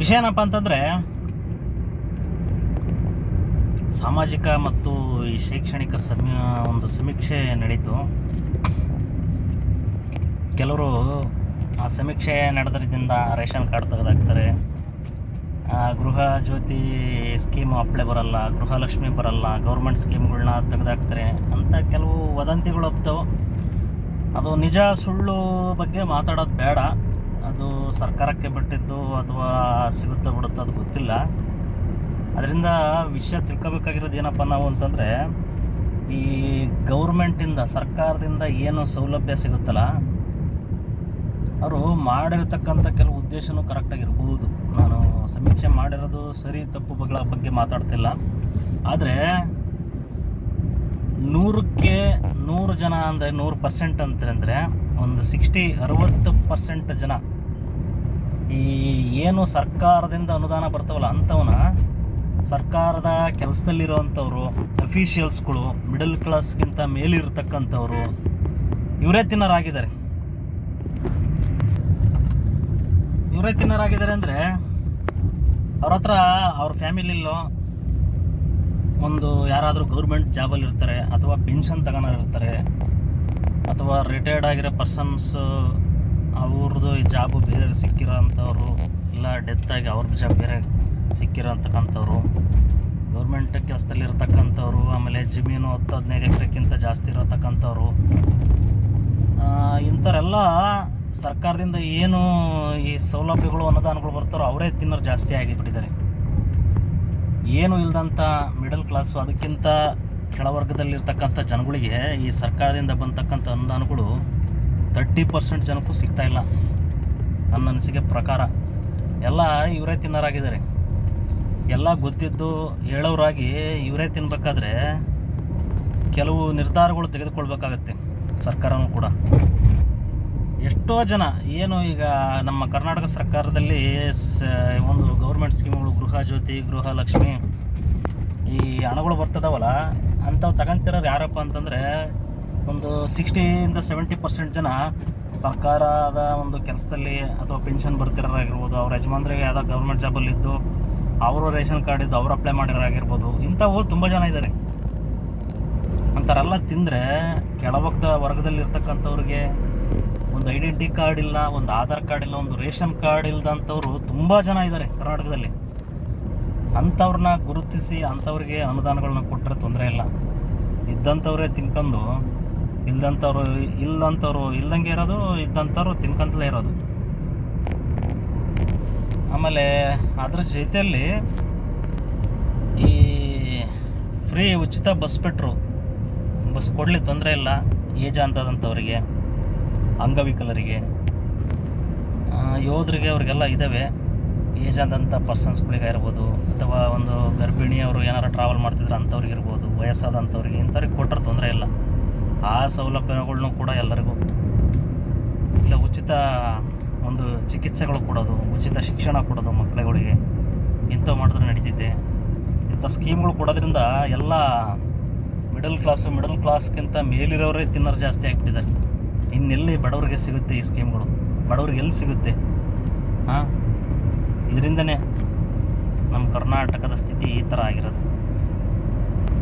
ವಿಷಯ ಏನಪ್ಪ ಅಂತಂದರೆ ಸಾಮಾಜಿಕ ಮತ್ತು ಈ ಶೈಕ್ಷಣಿಕ ಸಮಿ ಒಂದು ಸಮೀಕ್ಷೆ ನಡೀತು. ಕೆಲವರು ಆ ಸಮೀಕ್ಷೆ ನಡೆದ್ರಿಂದ ರೇಷನ್ ಕಾರ್ಡ್ ತೆಗೆದಾಕ್ತಾರೆ. ಆ, ಗೃಹ ಜ್ಯೋತಿ ಸ್ಕೀಮು ಅಪ್ಲೈ ಬರಲ್ಲ ಗೃಹಲಕ್ಷ್ಮಿ ಬರಲ್ಲ ಗೌರ್ಮೆಂಟ್ ಸ್ಕೀಮ್ಗಳನ್ನ ತೆಗೆದಾಕ್ತಾರೆ ಅಂತ ಕೆಲವು ವದಂತಿಗಳು ಒಪ್ತವು ಅದು ನಿಜ ಸುಳ್ಳು ಬಗ್ಗೆ ಮಾತಾಡೋದು ಬೇಡ. ಅದು ಸರ್ಕಾರಕ್ಕೆ ಬಿಟ್ಟಿದ್ದು ಅಥವಾ ಸಿಗುತ್ತೋ ಬಿಡುತ್ತೋ ಅದು ಗೊತ್ತಿಲ್ಲ. ಅದರಿಂದ ವಿಷಯ ತಿಳ್ಕೊಬೇಕಾಗಿರೋದು ಏನಪ್ಪ ನಾವು ಅಂತಂದರೆ, ಈ ಗೌರ್ಮೆಂಟಿಂದ, ಸರ್ಕಾರದಿಂದ ಏನು ಸೌಲಭ್ಯ ಸಿಗುತ್ತಲ್ಲ, ಅವರು ಮಾಡಿರತಕ್ಕಂಥ ಕೆಲವು ಉದ್ದೇಶನೂ ಕರೆಕ್ಟಾಗಿರ್ಬೋದು ನಾನು ಸಮೀಕ್ಷೆ ಮಾಡಿರೋದು ಸರಿ ತಪ್ಪುಗಳ ಬಗ್ಗೆ ಮಾತಾಡ್ತಿಲ್ಲ. ಆದರೆ ನೂರಕ್ಕೆ ನೂರು ಜನ ಅಂದರೆ ನೂರು ಪರ್ಸೆಂಟ್ ಅಂತಂದರೆ ಒಂದು ಸಿಕ್ಸ್ಟಿ ಅರವತ್ತು ಪರ್ಸೆಂಟ್ ಜನ ಈ ಏನು ಸರ್ಕಾರದಿಂದ ಅನುದಾನ ಬರ್ತವಲ್ಲ ಅಂಥವನ್ನ ಸರ್ಕಾರದ ಕೆಲಸದಲ್ಲಿರೋವಂಥವ್ರು ಅಫೀಷಿಯಲ್ಸ್ಗಳು ಮಿಡಲ್ ಕ್ಲಾಸ್ಗಿಂತ ಮೇಲಿರ್ತಕ್ಕಂಥವ್ರು, ಇವರೇ ತಿನ್ನರಾಗಿದ್ದಾರೆ. ಇವರೇ ತಿನ್ನರಾಗಿದ್ದಾರೆ ಅಂದರೆ ಅವ್ರ ಹತ್ರ ಅವ್ರ ಫ್ಯಾಮಿಲಿಲ್ಲೋ ಒಂದು ಯಾರಾದರೂ ಗೌರ್ಮೆಂಟ್ ಜಾಬಲ್ಲಿ ಇರ್ತಾರೆ ಅಥವಾ ಪೆನ್ಷನ್ ತಗೊಳೋರು ಇರ್ತಾರೆ ಅಥವಾ ರಿಟೈರ್ಡ್ ಆಗಿರೋ ಪರ್ಸನ್ಸ್ ಅವ್ರದ್ದು ಈ ಜಾಬು ಬೇರೆ ಸಿಕ್ಕಿರೋ ಅಂಥವ್ರು ಇಲ್ಲ ಡೆತ್ ಆಗಿ ಅವ್ರ ಜಾಬ್ ಬೇರೆ ಸಿಕ್ಕಿರೋ ಅಂತಕ್ಕಂಥವ್ರು ಗೌರ್ಮೆಂಟ್ ಕೆಲಸದಲ್ಲಿ ಇರ್ತಕ್ಕಂಥವ್ರು ಆಮೇಲೆ ಜಮೀನು ಹತ್ತು ಹದಿನೈದು ಎಕರೆಕ್ಕಿಂತ ಜಾಸ್ತಿ ಇರತಕ್ಕಂಥವ್ರು ಇಂಥವ್ರೆಲ್ಲ ಸರ್ಕಾರದಿಂದ ಏನು ಈ ಸೌಲಭ್ಯಗಳು, ಅನುದಾನಗಳು ಬರ್ತಾರೋ ಅವರೇ ತಿನ್ನೋರು ಜಾಸ್ತಿ ಆಗಿಬಿಟ್ಟಿದ್ದಾರೆ. ಏನು ಇಲ್ಲದಂಥ ಮಿಡಲ್ ಕ್ಲಾಸು ಅದಕ್ಕಿಂತ ಕೆಳವರ್ಗದಲ್ಲಿರ್ತಕ್ಕಂಥ ಜನಗಳಿಗೆ ಈ ಸರ್ಕಾರದಿಂದ ಬಂದಕ್ಕಂಥ ಅನುದಾನಗಳು ತರ್ಟಿ ಪರ್ಸೆಂಟ್ ಜನಕ್ಕೂ ಸಿಗ್ತಾ ಇಲ್ಲ. ನನ್ನ ಅನಿಸಿಕೆ ಪ್ರಕಾರ. ಎಲ್ಲ ಇವರೇ ತಿನ್ನೋರಾಗಿದ್ದಾರೆ. ಎಲ್ಲ ಗೊತ್ತಿದ್ದು ಹೇಳೋರಾಗಿ ಇವರೇ ತಿನ್ನಬೇಕಾದ್ರೆ ಕೆಲವು ನಿರ್ಧಾರಗಳು ತೆಗೆದುಕೊಳ್ಬೇಕಾಗತ್ತೆ. ಸರ್ಕಾರನೂ ಕೂಡ. ಎಷ್ಟೋ ಜನ, ಏನು ಈಗ ನಮ್ಮ ಕರ್ನಾಟಕ ಸರ್ಕಾರದಲ್ಲಿ ಒಂದು ಗೌರ್ಮೆಂಟ್ ಸ್ಕೀಮ್ಗಳು ಗೃಹ ಜ್ಯೋತಿ ಗೃಹಲಕ್ಷ್ಮಿ ಈ ಹಣಗಳು ಬರ್ತದವಲ್ಲ ಅಂಥವು ತಗೊಂತಿರೋರು ಯಾರಪ್ಪ ಅಂತಂದರೆ ಒಂದು ಸಿಕ್ಸ್ಟಿಯಿಂದ ಸೆವೆಂಟಿ ಪರ್ಸೆಂಟ್ ಜನ ಸರ್ಕಾರದ ಒಂದು ಕೆಲಸದಲ್ಲಿ ಅಥವಾ ಪೆನ್ಷನ್ ಬರ್ತಿರೋರಾಗಿರ್ಬೋದು, ಅವ್ರ ಯಜಮಾನ್ರಿಗೆ ಯಾವುದೋ ಗೌರ್ಮೆಂಟ್ ಜಾಬಲ್ಲಿದ್ದು ಅವರು ರೇಷನ್ ಕಾರ್ಡ್ ಇದ್ದು ಅವರು ಅಪ್ಲೈ ಮಾಡಿರೋರಾಗಿರ್ಬೋದು, ಇಂಥವು ತುಂಬ ಜನ ಇದ್ದಾರೆ ಅಂಥವರೆಲ್ಲ ತಿಂದರೆ ಕೆಳಭಕ್ತ ವರ್ಗದಲ್ಲಿರ್ತಕ್ಕಂಥವ್ರಿಗೆ ಒಂದು ಐಡೆಂಟಿ ಕಾರ್ಡ್ ಇಲ್ಲ ಒಂದು ಆಧಾರ್ ಕಾರ್ಡ್ ಇಲ್ಲ ಒಂದು ರೇಷನ್ ಕಾರ್ಡ್ ಇಲ್ಲದಂಥವ್ರು ತುಂಬ ಜನ ಇದ್ದಾರೆ ಕರ್ನಾಟಕದಲ್ಲಿ. ಅಂಥವ್ರನ್ನ ಗುರುತಿಸಿ ಅಂಥವ್ರಿಗೆ ಅನುದಾನಗಳನ್ನ ಕೊಟ್ಟರೆ ತೊಂದರೆ ಇಲ್ಲ. ಇದ್ದಂಥವ್ರೇ ತಿನ್ಕೊಂಡು ಇಲ್ದಂಥವ್ರು ಇಲ್ಲದಂಥವ್ರು ಇಲ್ದಂಗೆ ಇರೋದು, ಇದ್ದಂಥವ್ರು ತಿನ್ಕೊಂತಲೇ ಇರೋದು. ಆಮೇಲೆ ಅದ್ರ ಜೊತೆಯಲ್ಲಿ ಈ ಫ್ರೀ ಉಚಿತ ಬಸ್ ಬಿಟ್ಟರು ಬಸ್ ಕೊಡಲಿ ತೊಂದರೆ ಇಲ್ಲ, ಏಜ್ ಅಂತದಂಥವ್ರಿಗೆ, ಅಂಗವಿಕಲರಿಗೆ ಯೋಧರಿಗೆ ಅವ್ರಿಗೆಲ್ಲ ಇದ್ದಾವೆ ಏಜ್ ಆದಂಥ ಪರ್ಸನ್ಸ್ಗಳಿಗೆ ಇರ್ಬೋದು, ಅಥವಾ ಒಂದು ಗರ್ಭಿಣಿಯವರು ಏನಾರು ಟ್ರಾವೆಲ್ ಮಾಡ್ತಿದ್ರೆ ಅಂಥವ್ರಿಗೆ ಇರ್ಬೋದು, ವಯಸ್ಸಾದಂಥವ್ರಿಗೆ, ಇಂಥವ್ರಿಗೆ ಕೊಟ್ಟರೆ ತೊಂದರೆ ಇಲ್ಲ. ಆ ಸೌಲಭ್ಯಗಳ್ನು ಕೂಡ ಎಲ್ಲರಿಗೂ. ಇಲ್ಲ, ಉಚಿತ ಒಂದು ಚಿಕಿತ್ಸೆಗಳು ಕೊಡೋದು, ಉಚಿತ ಶಿಕ್ಷಣ ಕೊಡೋದು ಮಕ್ಕಳುಗಳಿಗೆ ಇಂಥವು ಮಾಡಿದ್ರೆ ನಡೀತಿದ್ದೆ. ಇಂಥ ಸ್ಕೀಮ್ಗಳು ಕೊಡೋದ್ರಿಂದ ಎಲ್ಲ ಮಿಡಲ್ ಕ್ಲಾಸು ಮಿಡಲ್ ಕ್ಲಾಸ್ಗಿಂತ ಮೇಲಿರೋರೇ ತಿನ್ನೋರು ಜಾಸ್ತಿ ಆಗಿಬಿಟ್ಟಿದ್ದಾರೆ. ಇನ್ನೆಲ್ಲಿ ಬಡವರಿಗೆ ಸಿಗುತ್ತೆ ಈ ಸ್ಕೀಮ್ಗಳು ಬಡವ್ರಿಗೆ ಎಲ್ಲಿ ಸಿಗುತ್ತೆ? ಹಾಂ? ಇದರಿಂದನೇ ನಮ್ಮ ಕರ್ನಾಟಕದ ಸ್ಥಿತಿ ಈ ಥರ ಆಗಿರೋದು.